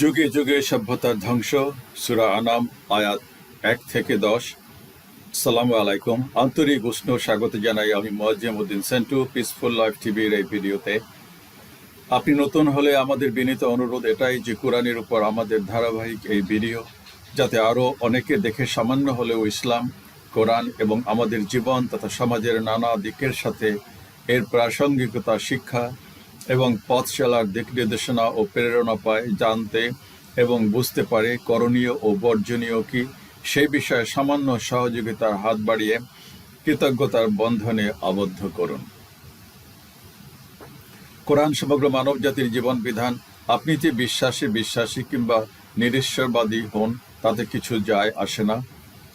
যুগে যুগে সভ্যতার ধ্বংস, সুরা আনাম, আয়াত এক থেকে দশ। সালামু আলাইকুম। আন্তরিক উষ্ণ স্বাগত জানাই আমি মোয়াজ্জেম উদ্দিন সেন্টু পিসফুল লাইফ টিভির এই ভিডিওতে। আপনি নতুন হলে আমাদের বিনীত অনুরোধ এটাই যে কোরআনের উপর আমাদের ধারাবাহিক এই ভিডিও, যাতে আরও অনেকে দেখে সামান্য হলেও ইসলাম, কোরআন এবং আমাদের জীবন তথা সমাজের নানা দিকের সাথে এর প্রাসঙ্গিকতা, শিক্ষা এবং পথ চলার দিক নির্দেশনা ও প্রেরণা পায়, জানতে এবং বুঝতে পারে করণীয় ও বর্জনীয় কি। সেই বিষয়ে সামান্য সহযোগিতার হাত বাড়িয়ে কৃতজ্ঞতার বন্ধনে আবদ্ধ করুন। কোরআন সমগ্র মানব জাতির জীবন বিধান আপনি যে বিশ্বাসী বিশ্বাসী কিংবা নিরীশ্বরবাদী হন, তাতে কিছু যায় আসে না।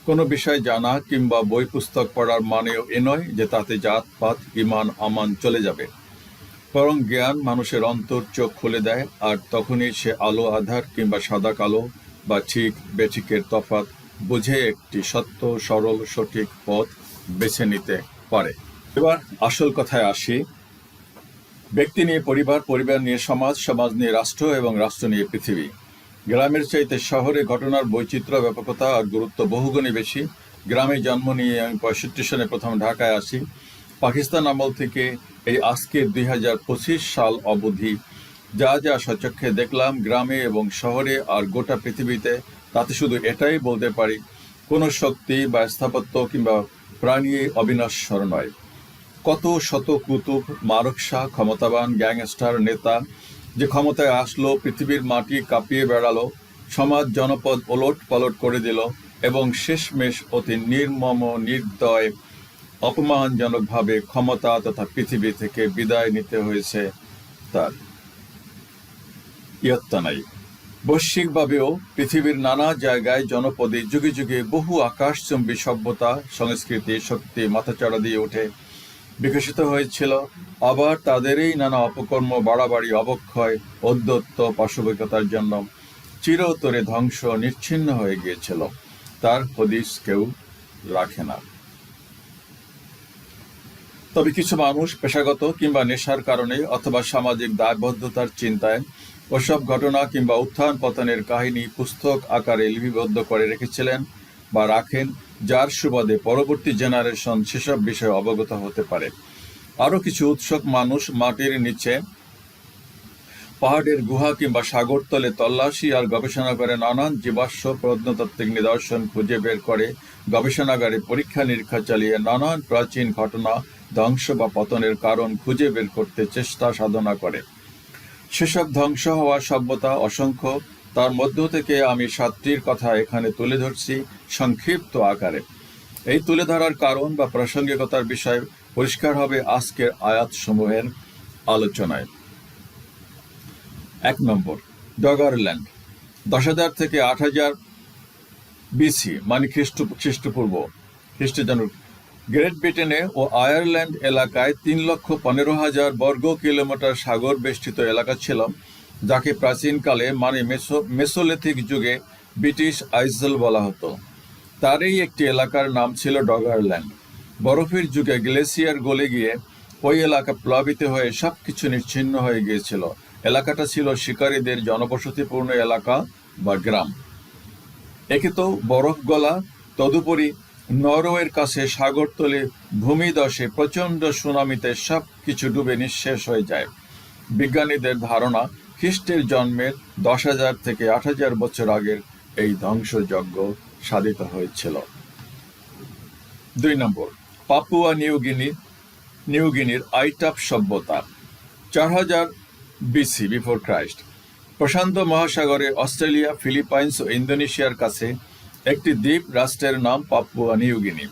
কোনো বিষয় জানা কিংবা বই পুস্তক পড়ার মানেও এ নয় যে তাতে জাত পাত ইমান আমান চলে যাবে। বরং জ্ঞান মানুষের অন্তর চোখ খুলে দেয়, আর তখনই সে আলো আধার কিংবা সাদা কালো বা ঠিক বেঠিকের তফাৎ বুঝে একটি সত্য, সরল, সঠিক পথ বেছে নিতে পারে। এবার আসল কথায় আসি। ব্যক্তি নিয়ে পরিবার পরিবার নিয়ে সমাজ সমাজ নিয়ে রাষ্ট্র এবং রাষ্ট্র নিয়ে পৃথিবী। গ্রামের চাইতে শহরে ঘটনার বৈচিত্র্য, ব্যাপকতা আর গুরুত্ব বহুগুণে বেশি। গ্রামে জন্ম নিয়ে আমি পঁয়ষট্টি সনে প্রথম ঢাকায় আসি। পাকিস্তান আমল থেকে এই আজকের দুই হাজার পঁচিশ সাল অবধি যা যা সচক্ষে দেখলাম গ্রামে এবং শহরে আর গোটা পৃথিবীতে, তাতে শুধু এটাই বলতে পারি, কোনো শক্তি বা স্থাপত্য কিংবা প্রাণী অবিনশ্বর নয়। কত শত কুতুব মারকশা ক্ষমতাবান গ্যাংস্টার নেতা যে ক্ষমতায় আসলো, পৃথিবীর মাটি কাঁপিয়ে বেড়ালো, সমাজ জনপদ ওলট পালট করে দিল এবং শেষমেশ অতি নির্মম, নির্দয় অপমানজনকভাবে ক্ষমতা তথা পৃথিবী থেকে বিদায় নিতে হয়েছে তার। ইয়ত্তা নাই বৈশ্বিকভাবেও পৃথিবীর নানা জায়গায় জনপদে যুগে যুগে বহু আকাশচুম্বী সভ্যতা, সংস্কৃতি, শক্তি, মাথাচাড়া দিয়ে ওঠে বিকশিত হয়েছিল। আবার তাদেরই নানা অপকর্ম, বাড়াবাড়ি, অবক্ষয়, অধ্যত্ত পাশবিকতার জন্য চিরতরে ধ্বংস নিচ্ছিন্ন হয়ে গিয়েছিল। তার হদিস কেউ রাখে না। তবে কিছু মানুষ পেশাগত কিংবা নেশার কারণে অথবা সামাজিক দায়বদ্ধতার চিন্তায় ওসব ঘটনা কিংবা উত্থান পতনের কাহিনী পুস্তক আকারে লিপিবদ্ধ করে রেখেছিলেন বা রাখেন, যার সুবাদে পরবর্তী জেনারেশন সেসব বিষয়ে অবগত হতে পারে। আরও কিছু উৎসুক মানুষ মাটির নিচে পাহাড়ের গুহা কিংবা সাগরতলে তল্লাশি আর গবেষণা করে নানান জীবাশ্ম প্রত্নতাত্ত্বিক নিদর্শন খুঁজে বের করে গবেষণাগারে পরীক্ষা নিরীক্ষা চালিয়ে নানান প্রাচীন ঘটনা ধ্বংস বা পতনের কারণ খুঁজে বের করতে চেষ্টা সাধনা করে। সেসব ধ্বংস হওয়া সভ্যতা অসংখ্য, তার মধ্য থেকে আমি সাতটির কথা এখানে তুলে ধরছি সংক্ষিপ্ত আকারে। এই তুলে ধরার কারণ বা প্রাসঙ্গিকতার বিষয় পরিষ্কার হবে আজকের আয়াত সমূহের আলোচনায়। এক নম্বর, ডগারল্যান্ড দশ হাজার থেকে আট হাজার বিসি মানে খ্রিস্ট খ্রিস্টপূর্ব খ্রিস্টজন গ্রেট ব্রিটেনে ও আয়ারল্যান্ড এলাকায় তিন লক্ষ পনেরো হাজার বর্গ কিলোমিটার সাগর বেষ্টিত এলাকা ছিল, যাকে প্রাচীনকালে মানে মেসো, মেসোলিথিক যুগে ব্রিটিশ আইজল বলা হতো। তারই একটি এলাকার নাম ছিল ডগারল্যান্ড। বরফের যুগে গ্লেসিয়ার গলে গিয়ে ওই এলাকা প্লাবিত হয়ে সব কিছু নিচ্ছিন্ন হয়ে গিয়েছিল। এলাকাটা ছিল শিকারীদের জনবসতিপূর্ণ এলাকা বা গ্রাম। একে তো বরফ গলা, তদুপরি নরওয়ের কাছে সাগরতলে ভূমিদশে প্রচণ্ড সুনামিতে সব কিছু ডুবে নিঃশেষ হয়ে যায়। বিজ্ঞানীদের ধারণা, খ্রিস্টের জন্মের দশ হাজার থেকে আট হাজার বছর আগের এই ধ্বংসযজ্ঞ সাধিত হয়েছিল। দুই নম্বর, পাপুয়া নিউগিনি নিউগিনির আইটাপ সভ্যতা, চার হাজার বিসি বিফোর ক্রাইস্ট। প্রশান্ত মহাসাগরে অস্ট্রেলিয়া, ফিলিপাইন্স ও ইন্দোনেশিয়ার কাছে একটি দ্বীপ রাষ্ট্রের নাম পাপুয়া নিউগিনি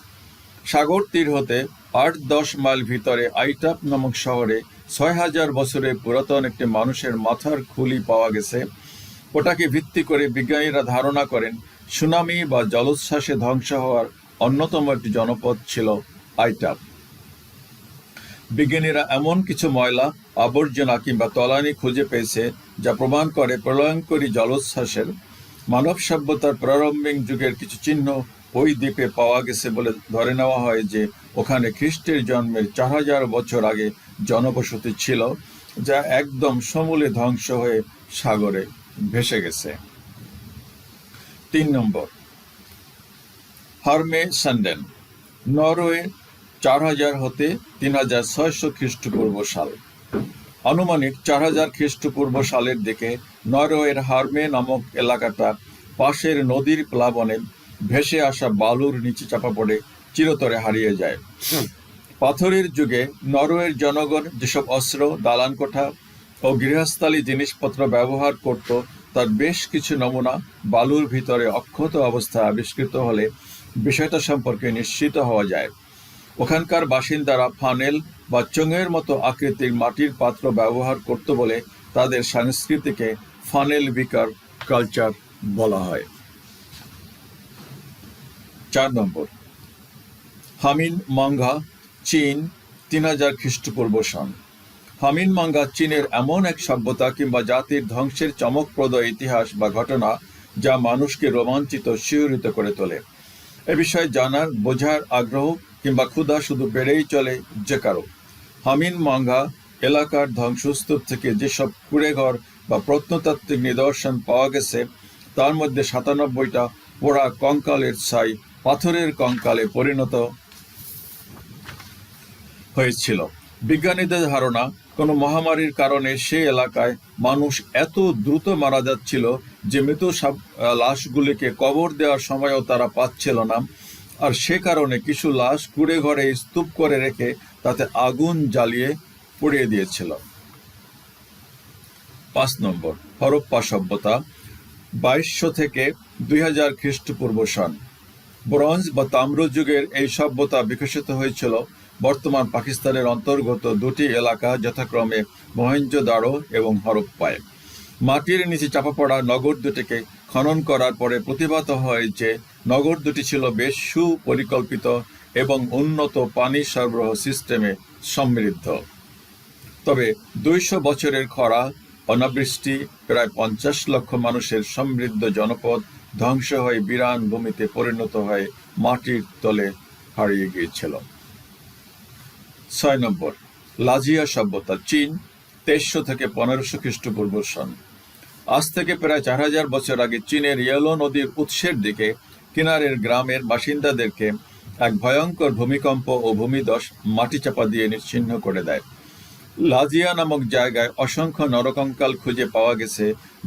সাগর তীর হতে আট দশ মাইল ভিতরে আইটাপ নামক শহরে ছয় হাজার বছরের পুরাতন একটি মানুষের মাথার খুলি পাওয়া গেছে। ওটাকে ভিত্তি করে বিজ্ঞানীরা ধারণা করেন, সুনামি বা জলোচ্ছ্বাসে ধ্বংস হওয়ার অন্যতম একটি জনপদ ছিল আইটাপ। বিজ্ঞানীরা এমন কিছু ময়লা, আবর্জনা কিংবা তলানি খুঁজে পেয়েছে, যা প্রমাণ করে প্রলয়ঙ্করী জলোচ্ছ্বাসের মানব সভ্যতার প্রারম্ভিক যুগের কিছু চিহ্ন ওই দ্বীপে পাওয়া গেছে বলে ধরে নেওয়া হয় যে, ওখানে খ্রিস্টের জন্মের চার হাজার বছর আগে জনবসতি ছিল, যা একদম সমূলে ধ্বংস হয়ে সাগরে ভেসে গেছে। তিন নম্বর। হারমে স্যান্ডেন নরওয়ে চার হাজার হতে তিন হাজার ছয়শো খ্রিস্টপূর্ব সাল। আনুমানিক চার হাজার খ্রিস্টপূর্ব সালের দিকে নরওয়ের হারমে নামক এলাকাটা পাশের নদীর প্লাবনে ভেসে আসা বালুর নিচে চাপা পড়ে চিরতরে হারিয়ে যায়। পাথরের যুগে নরওয়ের জনগণ যেসব অস্ত্র দালান কোঠা ও গৃহস্থালী জিনিসপত্র ব্যবহার করত তার বেশ কিছু নমুনা বালুর ভিতরে অক্ষত অবস্থায় আবিষ্কৃত হলে বিষয়টা সম্পর্কে নিশ্চিত হওয়া যায়। ওখানকার বাসিন্দারা ফানেল বা চোঙের মতো আকৃতির মাটির পাত্র ব্যবহার করত বলে তাদের সংস্কৃতিকে ফানেল বিকার কালচার বলা হয়। চার নম্বর। হামিন মাঙ্গা, চীন, তিন হাজার খ্রিস্টপূর্ব সন হামিন মাঙ্গা চীনের এমন এক সভ্যতা কিংবা জাতির ধ্বংসের চমকপ্রদ ইতিহাস বা ঘটনা যা মানুষকে রোমাঞ্চিত, শিহরিত করে তোলে। এ বিষয়ে জানার, বোঝার আগ্রহ কিংবা ক্ষুধা শুধু বেড়েই চলে যে কারও। হামিন মাঙ্গা এলাকার ধ্বংসস্তূপ থেকে যেসব কুড়েঘর বা প্রত্নতাত্ত্বিক নিদর্শন পাওয়া গেছে, তার মধ্যে সাতানব্বইটা পোড়া কঙ্কালের ছাই পাথরের কঙ্কালে পরিণত হয়েছিল। বিজ্ঞানীদের ধারণা, কোনো মহামারীর কারণে সে এলাকায় মানুষ এত দ্রুত মারা যাচ্ছিল যে মৃত লাশগুলিকে কবর দেওয়ার সময়ও তারা পাচ্ছিল না। আর সে কারণে কিছু লাশ কুড়ে ঘরে স্তূপ করে রেখে তাতে আগুন জ্বালিয়ে পুড়িয়ে দিয়েছিল। পাঁচ নম্বর, হরপ্পা সভ্যতা, বাইশশো থেকে দুই হাজার খ্রিস্টপূর্ব সন ব্রঞ্জ বা তাম্র যুগের এই সভ্যতা বিকশিত হয়েছিল বর্তমান পাকিস্তানের অন্তর্গত দুটি এলাকা যথাক্রমে মহেঞ্জোদারো এবং হরপ্পায়। মাটির নিচে চাপা পড়া নগর দুটিকে খনন করার পরে প্রতিভাত হয় যে নগর দুটি ছিল বেশ সুপরিকল্পিত এবং উন্নত পানি সরবরাহ সিস্টেমে সমৃদ্ধ। তবে দুইশো বছরের খরা, অনাবৃষ্টি, প্রায় পঞ্চাশ লক্ষ মানুষের সমৃদ্ধ জনপদ ধ্বংস হয়ে বিরান ভূমিতে পরিণত হয়ে মাটির তলে হারিয়ে গিয়েছিল। ছয় নম্বর, লাজিয়া সভ্যতা, চীন, তেইশশো থেকে পনেরোশো খ্রিস্টপূর্ব সন। আজ থেকে প্রায় চার হাজার বছর আগে চীনের ইয়েলো নদীর উৎসের দিকে কিনারের গ্রামের বাসিন্দাদেরকে এক ভয়ঙ্কর ভূমিকম্প ও ভূমিদশ মাটি চাপা দিয়ে নিচ্ছিন্ন করে দেয়। লাজিয়া নামক জায়গায় অসংখ্য নরকঙ্কাল খুঁজে পাওয়া গেছে,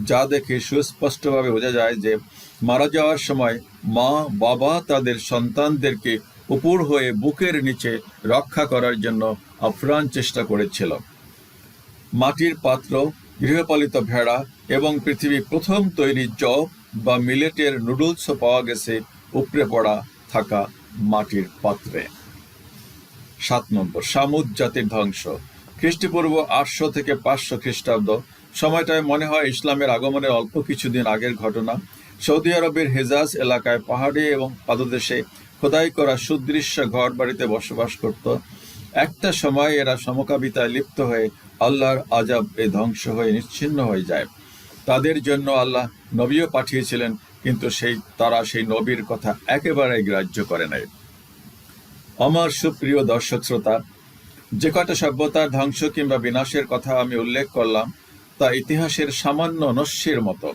যা দেখে সুস্পষ্টভাবে বোঝা যায় যে মারা যাওয়ার সময় মা, বাবা তাদের সন্তানদেরকে উপর হয়ে বুকের নিচে রক্ষা করার জন্য আপ্রাণ চেষ্টা করেছিল। মাটির পাত্র, গৃহপালিত ভেড়া এবং পৃথিবীর প্রথম তৈরি জব বা মিলেটের নুডলসও পাওয়া গেছে উপড়ে পড়া থাকা মাটির পাত্রে। সাত নম্বর, সামুদ জাতির ধ্বংস। খ্রিস্টপূর্ব আটশো থেকে পাঁচশো খ্রিস্টাব্দ সময়টায় মনে হয় ইসলামের আগমনের অল্প কিছুদিন আগের ঘটনা। সৌদি আরবের হেজাজ এলাকায় পাহাড়ে এবং পাদদেশে খোদাই করা সুদৃশ্য ঘর বাড়িতে বসবাস করত। একটা সময় এরা সমকাবিতায় লিপ্ত হয়ে আল্লাহর আজাব এ ধ্বংস হয়ে নিচ্ছিন্ন হয়ে যায়। তাদের জন্য আল্লাহ নবীও পাঠিয়েছিলেন, কিন্তু সেই, তারা সেই নবীর কথা একেবারে গ্রাহ্য করে নাই। আমার সুপ্রিয় দর্শক শ্রোতা, যে কটা সভ্যতার ধ্বংস কিংবা বিনাশের কথা আমি উল্লেখ করলাম, তা ইতিহাসের সামান্য নস্যের মতো।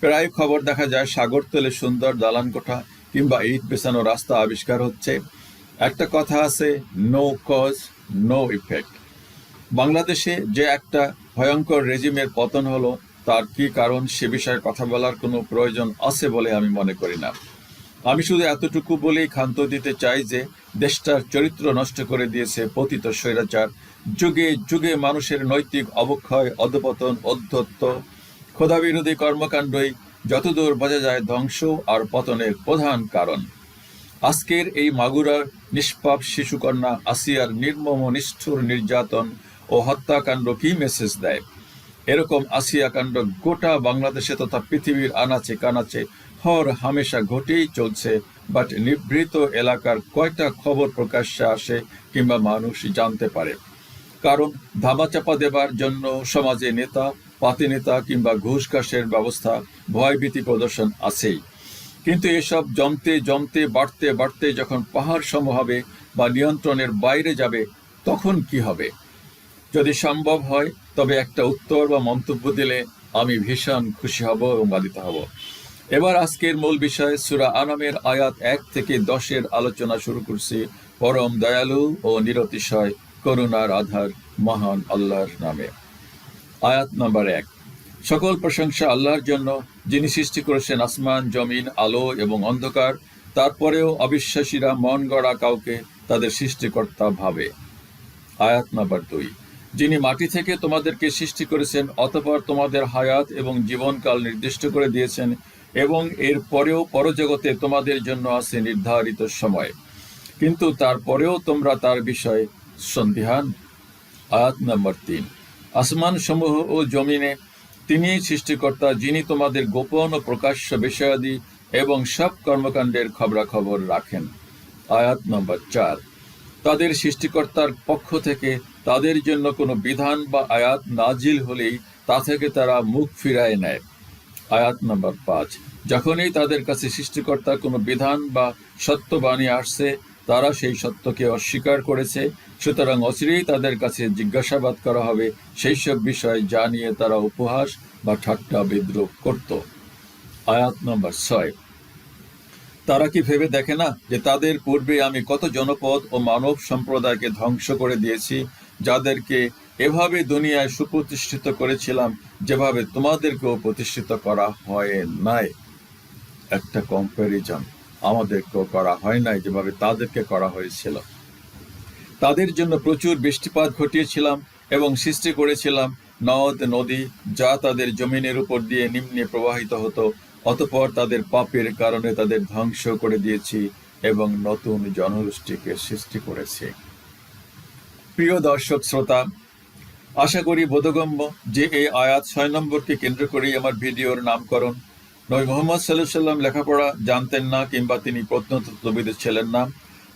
প্রায় খবর দেখা যায়, সাগরতলে সুন্দর দালান কোঠা কিংবা ইট বেছানো রাস্তা আবিষ্কার হচ্ছে। একটা কথা আছে নো কজ নো ইফেক্ট বাংলাদেশে যে একটা ভয়ঙ্কর রেজিমের পতন হলো তার কি কারণ সে বিষয়ে কথা বলার কোনো প্রয়োজন আছে বলে আমি মনে করি না। আমি শুধু এতটুকু বলেই ক্ষান্ত দিতে চাই যে দেশটার চরিত্র নষ্ট করে দিয়েছে পতিত স্বৈরাচার। যুগে যুগে মানুষের নৈতিক অবক্ষয়, অধপতন, অধ্যত্ত, খোদাবিরোধী কর্মকাণ্ডই যতদূর বোঝা যায় ধ্বংস আর পতনের প্রধান কারণ। আজকের এই মাগুরার নিষ্পাপ শিশুকন্যা আসিয়ার নির্মম, নিষ্ঠুর নির্যাতন ও হত্যাকাণ্ড কি মেসেজ দেয়? এরকম আসিয়া কাণ্ড গোটা বাংলাদেশে তথা পৃথিবীর আনাচে কানাচে হর হামেশা ঘটেই চলছে। বাট নিভৃত এলাকার কয়টা খবর প্রকাশ্যে আসে কিংবা মানুষ জানতে পারে। কারণ ধামাচাপা দেবার জন্য সমাজে নেতা, পাতি নেতা কিংবা ঘুষ ঘাসের ব্যবস্থা ভয়ভীতি প্রদর্শন আছেই। কিন্তু এসব জমতে জমতে বাড়তে বাড়তে যখন পাহাড় সম হবে বা নিয়ন্ত্রণের বাইরে যাবে, তখন কি হবে? যদি সম্ভব হয় তবে একটা উত্তর বা মন্তব্য দিলে আমি ভীষণ খুশি হব এবং বাধিত হব। এবার আজকের মূল বিষয়, সুরা আনামের আয়াত এক থেকে দশের আলোচনা শুরু করছি। পরম দয়ালু ও নিরতিশয় করুণার আধার মহান আল্লাহর নামে। আয়াত নাম্বার এক। সকল প্রশংসা আল্লাহর জন্য, যিনি সৃষ্টি করেছেন আসমান, জমিন, আলো এবং অন্ধকার, তারপরেও অবিশ্বাসীরা মন গড়া কাউকে তাদের সৃষ্টিকর্তা ভাবে। আয়াত নাম্বার দুই। যিনি মাটি থেকে তোমাদেরকে সৃষ্টি করেছেন, অতপর তোমাদের হায়াত এবং জীবনকাল নির্দিষ্ট করে দিয়েছেন এবং এর পরেও পরজগতে তোমাদের জন্য আছে নির্ধারিত সময়। কিন্তু তারপরেও তোমরা তার বিষয়ে সন্দিহান। আয়াত নম্বর তিন। আসমান সমূহ ও জমিনে তিনি সৃষ্টিকর্তা, যিনি তোমাদের গোপন ও প্রকাশ্য বিষয়াদি এবং সব কর্মকাণ্ডের খবরাখবর রাখেন। আয়াত নম্বর চার। তাদের সৃষ্টিকর্তার পক্ষ থেকে তাদের জন্য কোনো বিধান বা আয়াত নাজিল হলেই তা থেকে তারা মুখ ফিরায় নেয়। আয়াত নম্বর পাঁচ, যখনই তাদের কাছে সৃষ্টিকর্তার কোনো বিধান বা সত্যবাণী আসছে, তারা সেই সত্যকে অস্বীকার করেছে। সুতরাং অচিরেই তাদের কাছে জিজ্ঞাসাবাদ করা হবে সেই সব বিষয় যা নিয়ে তারা উপহাস বা ঠাট্টা বিদ্রোহ করত। আয়াত নম্বর ছয়, তারা কি ভেবে দেখে না যে তাদের পূর্বে আমি কত জনপদ ও মানব সম্প্রদায়কে ধ্বংস করে দিয়েছি? যাদেরকে এভাবে দুনিয়ায় সুপ্রতিষ্ঠিত করেছিলাম, যেভাবে তোমাদেরকেও প্রতিষ্ঠিত করা হয় নাই। একটা কম্প্যারিজন আমাদেরকেও করা হয় নাই, যেভাবে তাদেরকে করা হয়েছিল। তাদের জন্য প্রচুর বৃষ্টিপাত ঘটিয়েছিলাম এবং সৃষ্টি করেছিলাম। নদ, নদী যা তাদের জমিনের উপর দিয়ে নিম্নে প্রবাহিত হতো, অতপর তাদের পাপের কারণে তাদের ধ্বংস করে দিয়েছি এবং নতুন জনগোষ্ঠীকে সৃষ্টি করেছি। প্রিয় দর্শক শ্রোতা, আশা করি বোধগম্য যে এই আয়াত ছয় নম্বরকে কেন্দ্র করেই আমার ভিডিওর নামকরণ। নবী মোহাম্মদ সাল্লাহ সাল্লাম লেখাপড়া জানতেন না কিংবা তিনি প্রত্নতত্ত্ববিদ ছিলেন না।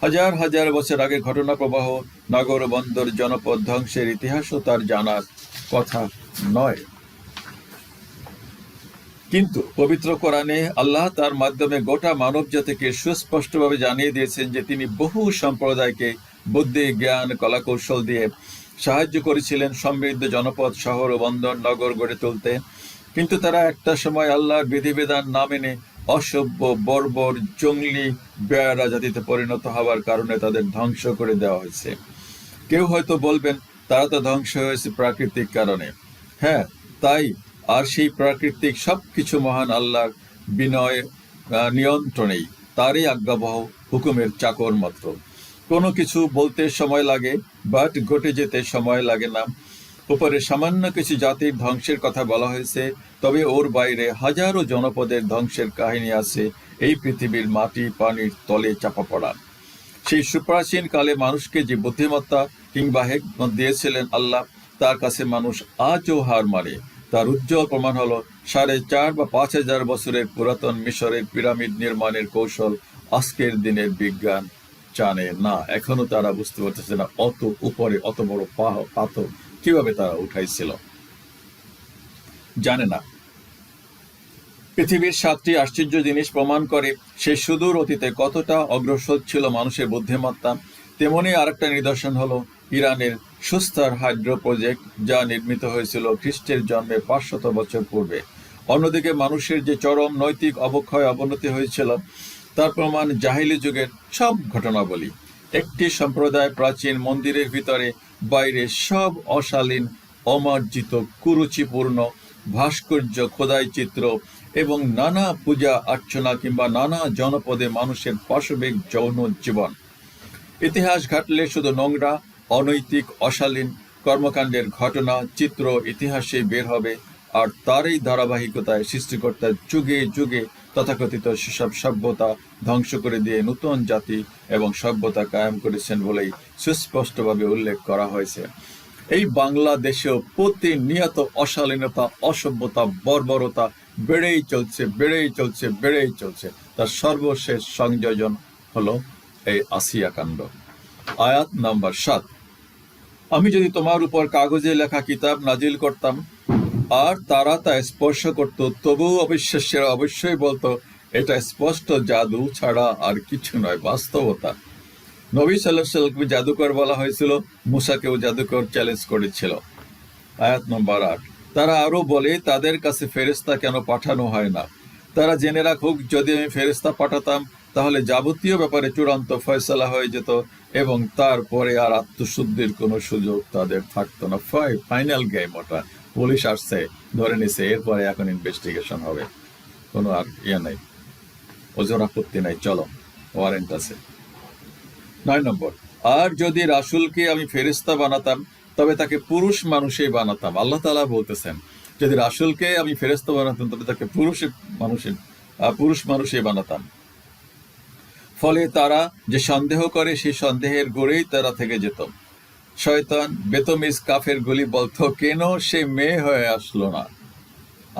হাজার হাজার বছর আগে ঘটনা প্রবাহ, নগর বন্দর, জনপদ ধ্বংসের ইতিহাসও তার জানার কথা নয়। কিন্তু পবিত্র কোরআনে আল্লাহ তার মাধ্যমে গোটা মানব জাতিকে সুস্পষ্টভাবে জানিয়ে দিয়েছেন যে তিনি বহু সম্প্রদায়কে বুদ্ধি, জ্ঞান, কলাকৌশল দিয়ে সাহায্য করেছিলেন সমৃদ্ধ জনপদ, শহর ও বন্দর, নগর গড়ে তুলতে। কিন্তু তারা একটা সময় আল্লাহর বিধিবিধান না মেনে অসভ্য, বর্বর, জঙ্গলি বেয়ারা জাতিতে পরিণত হওয়ার কারণে তাদের ধ্বংস করে দেওয়া হয়েছে। কেউ হয়তো বলবেন, তারা তো ধ্বংস হয়েছে প্রাকৃতিক কারণে। হ্যাঁ তাই। আর সেই প্রাকৃতিক সবকিছু মহান আল্লাহর বিনয় নিয়ন্ত্রণেই। তারই আজ্ঞাবহ হুকুমের চাকর মাত্র কোনো কিছু বলতে সময় লাগে বাট ঘটে যেতে সময় লাগে না। উপরে সামান্য কিছু জাতির ধ্বংসের কথা বলা হয়েছে, তবে ওর বাইরে হাজারো জনপদের ধ্বংসের কাহিনী আছে, এই পৃথিবীর মাটি পানির তলে চাপা পড়া। সেই সুপ্রাচীন কালে মানুষকে যে বুদ্ধিমত্তা কিংবা হেকমত দিয়েছিলেন আল্লাহ, তার কাছে মানুষ আজও হার মারে। তার উজ্জ্বল প্রমাণ হলো, সাড়ে চার বা পাঁচ হাজার বছরের পুরাতন মিশরের পিরামিড নির্মাণের কৌশল আজকের দিনের বিজ্ঞান। জানে না, এখনও তারা বুঝতে পারতেছে না অত উপরে অত বড় পাথর কীভাবে তারা উঠাইছিল। জানে না। পৃথিবীর সাতটি আশ্চর্য জিনিস প্রমাণ করে, সে সুদূর অতীতে কতটা অগ্রসর ছিল মানুষের বুদ্ধিমত্তা। তেমনি আরেকটা নিদর্শন হলো ইরানের সুস্তার হাইড্রো প্রজেক্ট, যা নির্মিত হয়েছিল খ্রিস্টের জন্মের পাঁচশত বছর পূর্বে। অন্যদিকে মানুষের যে চরম নৈতিক অবক্ষয় অবনতি হয়েছিল তার প্রমাণ জাহিলি যুগের সব ঘটনাবলী। একটি সম্প্রদায় প্রাচীন মন্দিরের ভিতরে বাইরে সব অশালীন, অমার্জিত, কুরুচিপূর্ণ, ভাস্কর্য খোদাই চিত্র এবং নানা পূজা অর্চনা কিংবা নানা জনপদে মানুষের পাশবিক যৌন জীবন। ইতিহাস ঘাটলে শুধু নোংরা, অনৈতিক, অশালীন কর্মকাণ্ডের ঘটনা, চিত্র ইতিহাসে বের হবে, আর তারই ধারাবাহিকতায় সৃষ্টিকর্তার যুগে যুগে তথাকথিত সেসব সভ্যতা ধ্বংস করে দিয়ে নতুন জাতি এবং সভ্যতা কায়েম করেছেন বলেই সুস্পষ্টভাবে উল্লেখ করা হয়েছে। এই বাংলাদেশেও প্রতিনিয়ত অশালীনতা, অসভ্যতা, বর্বরতা বেড়েই চলছে বেড়েই চলছে বেড়েই চলছে। তার সর্বশেষ সংযোজন হলো এই আসিয়া কাণ্ড। আয়াত নাম্বার সাত। আমি যদি তোমার উপর কাগজে লেখা কিতাব নাজিল করতাম আর তারা তা স্পর্শ করত, তবুও অবিশ্বাসীরা অবশ্যই বলতো, এটা স্পষ্ট জাদু ছাড়া আর কিছু নয়, বাস্তবতা। নবী সাল্লাহ সাল্লামকে জাদুকর বলা হয়েছিল, মুসাকেও জাদুকর চ্যালেঞ্জ করেছিল। আয়াত নম্বর আট, তারা আরও বলে, তাদের কাছে ফেরেস্তা কেন পাঠানো হয় না? তারা জেনে রাখুক, যদি আমি ফেরেস্তা পাঠাতাম, তাহলে যাবতীয় ব্যাপারে চূড়ান্ত ফয়সলা হয়ে যেত এবং তারপরে আর আত্মশুদ্ধির কোনো সুযোগ তাদের থাকতো না। ফাইনাল গেম ওটা। পুলিশ আসছে ধরে নিছে এরপরে এখন ইনভেস্টিগেশন হবে। কোনো আর ইয়ে নেই। ওজোর আপত্তি নাই চলো ওয়ারেন্ট আছে। নয় নম্বর আর যদি রাসূলকে আমি ফেরিস্তা বানাতাম তবে তাকে পুরুষ মানুষই বানাতাম। আল্লাহ তাআলা বলতেছেন যদি রাসুলকে আমি ফেরেস্তা বানাতাম তবে তাকে পুরুষ মানুষের আহ, পুরুষ মানুষই বানাতাম। ফলে তারা যে সন্দেহ করে সেই সন্দেহের গড়েই তারা থেকে যেত। শয়তান, বেতমিজ কাফের গুলি বলতো, কেন সে মেয়ে হয়ে আসলো না?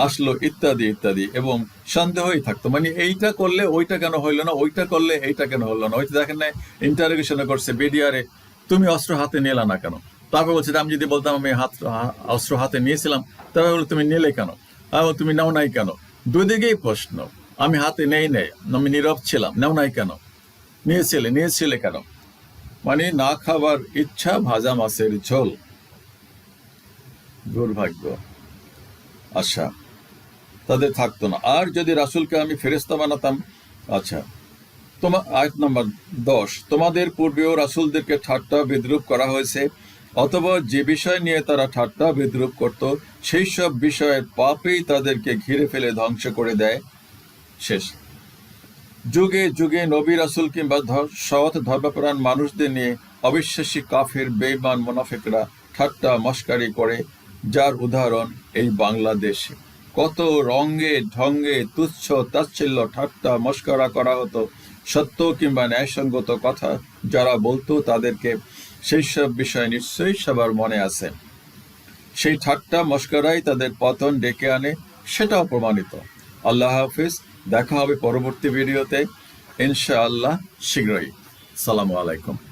আসলো ইত্যাদি ইত্যাদি, এবং সন্দেহই থাকতো। মানে এইটা করলে ওইটা কেন হইল না, ওইটা করলে এইটা কেন হলো না? ওইটা দেখেন না ইন্টারোগেশনে করছে বিডিআরে তুমি অস্ত্র হাতে নিলা না কেন? তারপর বলছে, আমি যদি বলতাম আমি হাত অস্ত্র হাতে নিয়েছিলাম তারপর বলল তুমি নিলে কেন? তুমি নাও নাই কেন? দুদিকেই প্রশ্ন, আমি হাতে নেই নেই, আমি নীরব ছিলাম, নাও নাই কেন? নিয়েছিলে নিয়েছিলে কেন? মানে না খাবার ইচ্ছা ভাজা মাছের ঝোল। দুর্ভাগ্য। আচ্ছা তাদের থাকতো না। আর যদি রাসূলকে আমি ফেরেস্তা বানাতাম আচ্ছা তোমার আয়াত নম্বর দশ, তোমাদের পূর্বেও রাসূলদেরকে ঠাট্টা বিদ্রুপ করা হয়েছে, অথবা যে বিষয় নিয়ে তারা ঠাট্টা বিদ্রুপ করত, সেই সব বিষয়ের পাপেই তাদেরকে ঘিরে ফেলে ধ্বংস করে দেয়। শেষ। যুগে যুগে নবী রাসূল কিংবা সৎ ধর্মপ্রাণ মানুষদের নিয়ে অবিশ্বাসী কাফের বেইমান মোনাফেকরা ঠাট্টা মস্কারি করে। যার উদাহরণ এই বাংলাদেশে। কত রঙ্গে ঢঙ্গে তুচ্ছ তাচ্ছিল্য ঠাট্টা মস্করা করা হতো। সত্য কিংবা ন্যায়সঙ্গত কথা যারা বলতো তাদেরকে সেই সব বিষয় নিশ্চয়ই সবার মনে আছে। সেই ঠাট্টা মস্করাই তাদের পতন ডেকে আনে, সেটাও প্রমাণিত। আল্লাহ হাফিজ। দেখা হবে পরবর্তী ভিডিওতে ইনশাআল্লাহ শীঘ্রই। সালামু আলাইকুম।